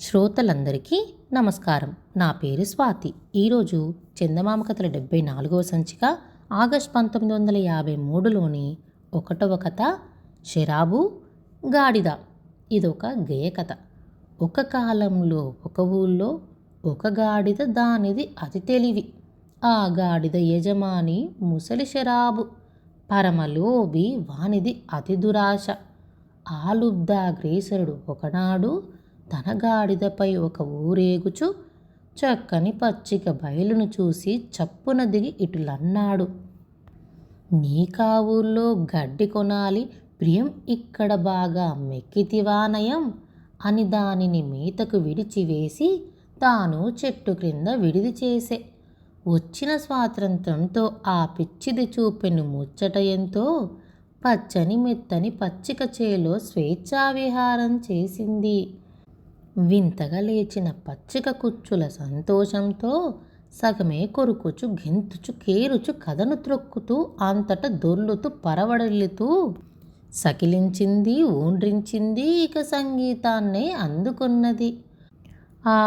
శ్రోతలందరికీ నమస్కారం. నా పేరు స్వాతి. ఈరోజు చందమామ కథల డెబ్బై నాలుగవ సంచిక ఆగస్ట్ పంతొమ్మిది వందల యాభై మూడులోని ఒకటవ కథ షరాబు గాడిద. ఇదొక గేయ కథ. ఒక కాలంలో ఒక ఊళ్ళో ఒక గాడిద దానిది అతి తెలివి. ఆ గాడిద యజమాని ముసలి షరాబు పరమలోభి వానిది అతి దురాశ. ఆలుబ్దాగ్రేసరుడు ఒకనాడు తన గాడిదపై ఒక ఊరేగుచు చక్కని పచ్చిక బయలును చూసి చప్పున దిగి ఇటులన్నాడు. నీకా ఊళ్ళో గడ్డి కొనాలి ప్రియం ఇక్కడ బాగా మెక్కితివానయం అని దానిని మేతకు విడిచివేసి తాను చెట్టు క్రింద విడిది చేసే. వచ్చిన స్వాతంత్రంతో ఆ పిచ్చిది చూపెను ముచ్చట ఎంతో పచ్చని మెత్తని పచ్చిక చేలో స్వేచ్ఛావిహారం చేసింది. వింతగా లేచిన పచ్చిక కుచ్చుల సంతోషంతో సగమే కొరుకుచు గెంతుచు కేరుచు కథను త్రొక్కుతూ అంతట దొర్లుతూ పరవడల్లుతూ సకిలించింది ఊండ్రించింది ఇక సంగీతాన్నే అందుకున్నది. ఆ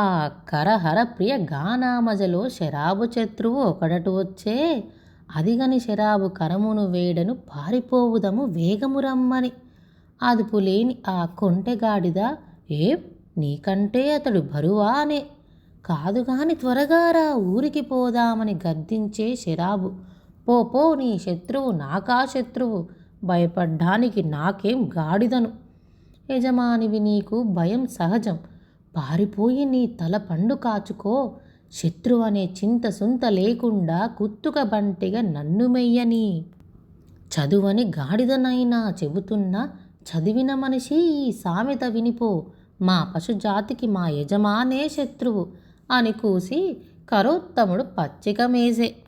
కరహర ప్రియ గానామజలో శరాబు శత్రువు ఒకడటు వచ్చే అదిగని శరాబు కరమును వేడను పారిపోవుదము వేగము రమ్మని. అదుపు లేని ఆ కొంటెగాడిద ఏ నీకంటే అతడు బరువా అనే కాదు గాని త్వరగా రా ఊరికి పోదామని గద్దించే శరాబు. పో పో నీ శత్రువు నాకా శత్రువు. భయపడ్డానికి నాకేం గాడిదను. యజమానివి నీకు భయం సహజం. పారిపోయి నీ తల పండు కాచుకో. శత్రువు అనే చింత సుంత లేకుండా కుత్తుక బంటిగా నన్ను మెయ్యని. చదువని గాడిదనైనా చెబుతున్నా చదివిన మనిషి ఈ సామెత వినిపో. మా పశుజాతికి మా యజమానే శత్రువు అని కూసి కరోత్తముడు పచ్చిక మేసే.